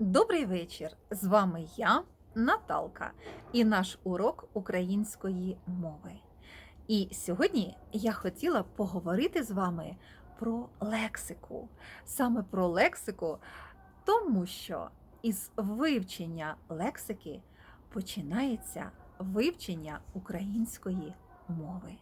Добрий вечір! З вами я, Наталка, і наш урок української мови. І сьогодні я хотіла поговорити з вами про лексику. Саме про лексику, тому що із вивчення лексики починається вивчення української мови.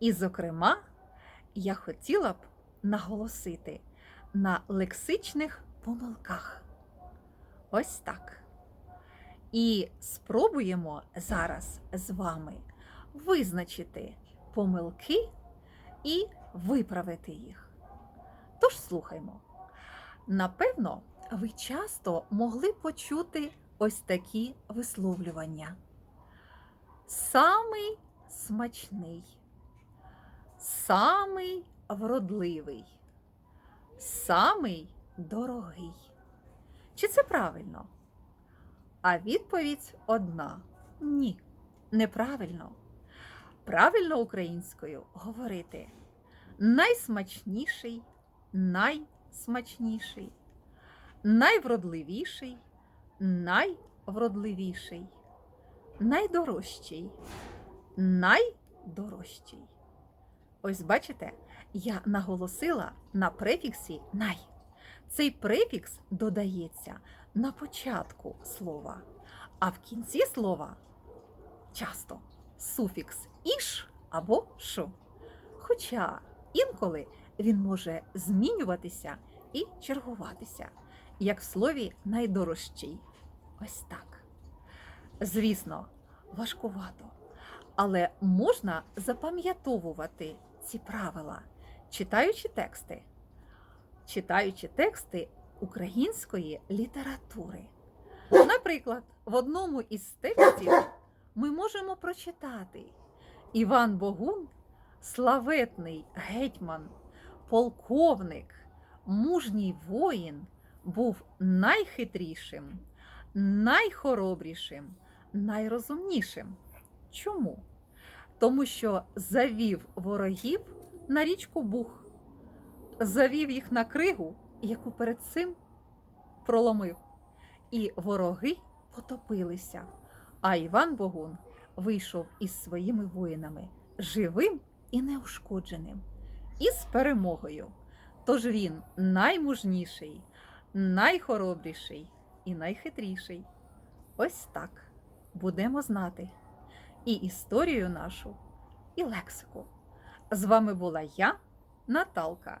І, зокрема, я хотіла б наголосити на лексичних помилках. Ось так. І спробуємо зараз з вами визначити помилки і виправити їх. Тож слухаймо. Напевно, ви часто могли почути ось такі висловлювання. Самий смачний, самий вродливий, самий дорогий. Чи це правильно? А відповідь одна: ні, неправильно. Правильно українською говорити найсмачніший, найсмачніший, найвродливіший, найвродливіший, найдорожчий, найдорожчий. Ось бачите, я наголосила на префіксі най. Цей префікс додається на початку слова, а в кінці слова часто суфікс іш або ш. Хоча інколи він може змінюватися і чергуватися, як в слові найдорожчий. Ось так. Звісно, важкувато, але можна запам'ятовувати ці правила, читаючи тексти читаючи тексти української літератури. Наприклад, в одному із текстів ми можемо прочитати Іван Богун, славетний гетьман, полковник, мужній воїн, був найхитрішим, найхоробрішим, найрозумнішим. Чому? Тому що завів ворогів на річку Бух завів їх на кригу, яку перед цим проломив. І вороги потопилися. А Іван Богун вийшов із своїми воїнами живим і неушкодженим, і з перемогою. Тож він наймужніший, найхоробріший і найхитріший. Ось так будемо знати і історію нашу, і лексику. З вами була я, Наталка